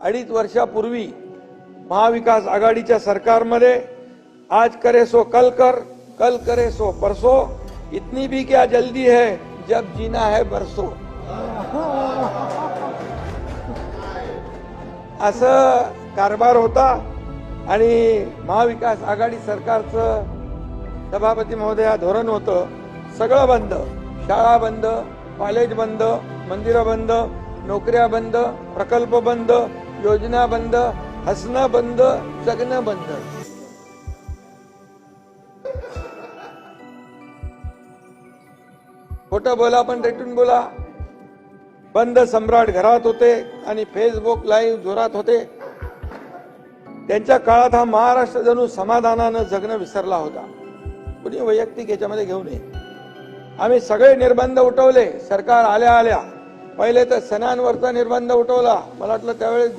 अडीच वर्षापूर्वी महाविकास आघाडीच्या सरकारमध्ये आज करे सो कल कर कल करे सो परसो इतनी भी क्या जल्दी है जब जीना है बरसो। असं कारभार होता आणि महाविकास आघाडी सरकारचं सभापती महोदया धोरण होतं सगळं बंद. शाळा बंद कॉलेज बंद मंदिरं बंद नोकऱ्या बंद प्रकल्प बंद योजना बंद हसणं बंद जगणं बंद. खोटं बोला पण रेटून बोला. बंद सम्राट घरात होते आणि फेसबुक लाईव्ह जोरात होते. त्यांच्या काळात हा महाराष्ट्र जणू समाधानानं जगणं विसरला होता. कुणी वैयक्तिक याच्यामध्ये घेऊ नये. आम्ही सगळे निर्बंध उठवले. सरकार आल्या आल्या. पहिले तर सणांवरचा निर्बंध उठवला. मला वाटलं त्यावेळेस